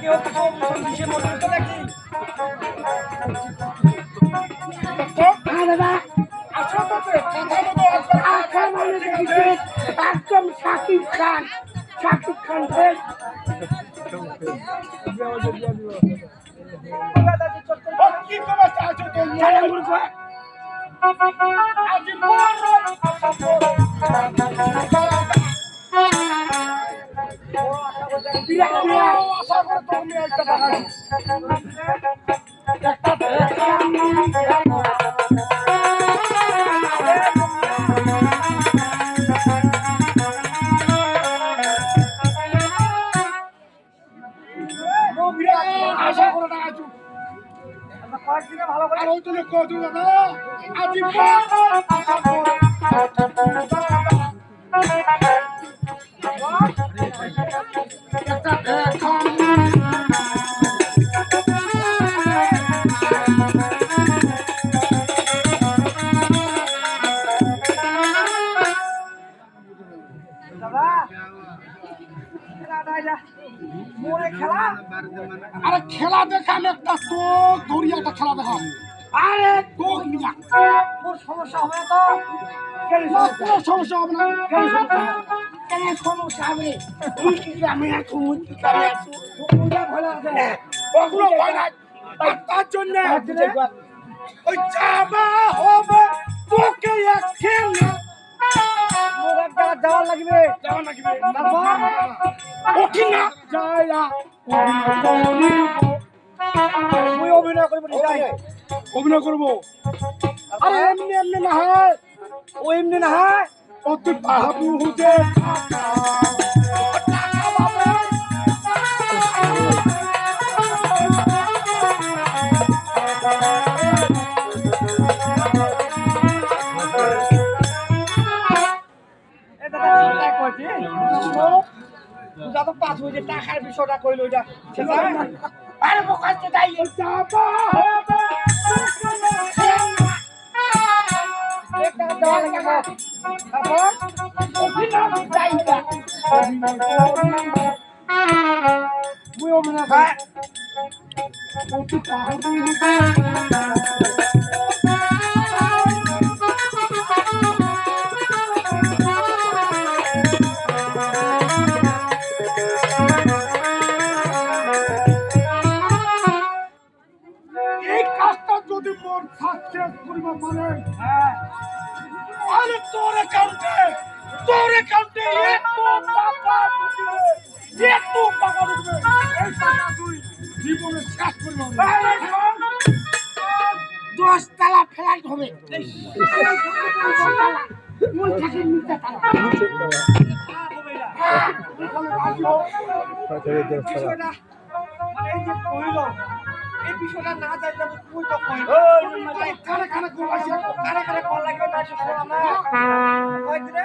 কেউ কিছু সন্দেশে মনে নাকি একদম শাকিব খান। শাকিব খান বিরাট বিরাট। আশা করে টাকা। কয়েকদিনে ভালো করে আর ওই জন্য কত দাদা আজি আশা করে আরে খেলা দেখান একটা তোক ধরিয়া একটা খেলা দেখা আরে তোক নিয়া তোর সমস্যা হবে তো? কোনো সমস্যা? হবে না? কেন সমস্যা? হবে? কেন তুই কি গ্রামে আছো কি গ্রামে আছো? ভালো আছে? ওগুলো ভয় নাই তার জন্য তার জন্য? ওই জামা হবে তোকে এক খেলা মোর এক জায়গা যাওয়ার লাগবে। যাওয়া লাগবে তারপর ওঠি না যায়া তুই অভিনয় করবি যাই। অভিনয় করব আরে এমনি এমনি না হয় ও এমনি না হয় ও তুই বাবু হুদে যা তো পাঁচ হয়েছে টাকার বিষয়টা কইলো এটা ঠিক আছে? আরে বোকাচ্ছে তাই যাবা হবে এক টাকা দেওয়া লাগবে তারপর অভিনয় যাইবা তুই অভিনয় অ্যাকাউন্টে এত টাকা ঢুকবে এত টাকা ঢুকবে এই টাকা তুই জীবনে শেষ করবি দশ তালা ফ্লাইট হবে। এই বিষয়টা না জানলে আমি তো কারে কারে কল লাগবে তার কয়েকদিনে?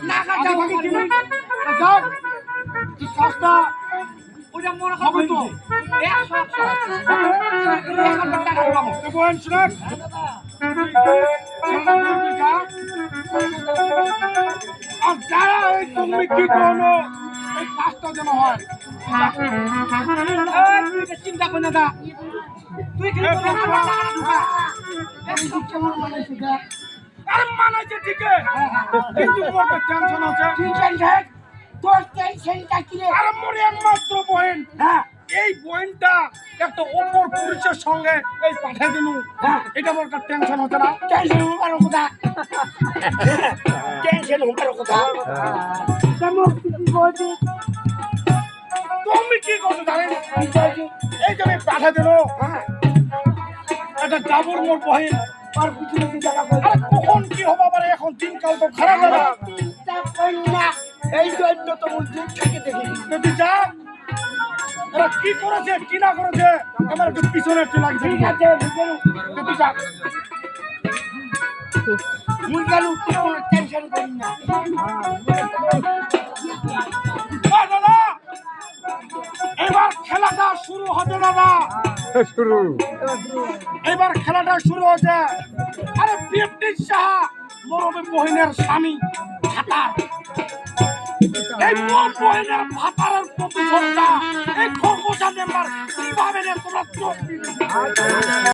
বল না কাজটা আগে হয়ে ভাগে গেছে চিনিস যাক তুই কাজটা ওইটা মনে হবে তো। একশো একশো এখন টাকা ঢুকাবো বল শুনাক আর যারা ওই তুমি কি করল এই কাজটা যেন হয় এই, তুই এটা চিন্তা কর না দা তুই কেমন আরে মানাইছে ঠিকই। কিন্তু মোর তো টেনশন হচ্ছে কি টেনশন তোর টেনশনটা কি রে? আরে মোর একমাত্র বহেন হ্যাঁ। এই বইনটা একটা অপর পুরুষের সঙ্গে এই পাঠিয়ে দিলু হ্যাঁ। এটা আমার একটা টেনশন হচ্ছে না। টেনশন হবার কথা। টেনশন হবার কথা। কেমন কি বলছি তুমি কি করছ জানেন এই যে আমি পাঠিয়ে দিল হ্যাঁ। একটা ডাবর মোর বহিন কখন কি হবা পারে এখন দিনকাল তো খারাপ না। এই জন্য তো মুখ থেকে দেখি। যদি যা এরা কি করেছে কি না করেছে আমার একটু পিছনে একটু লাগছে ঠিক আছে যদি যা মুই গেল তুই কোনো টেনশন করি না। দাদা এবার খেলাটা শুরু হবে দাদা। শুরু। এবার খেলাটা শুরু হচ্ছে আরে ব্রিটিশ সাহা মরবে মহিনের স্বামী ভাতার এই মোর মহিনের ভাতারের প্রতিশোধটা এই খরগোশা মেম্বার কীভাবে তোমরা।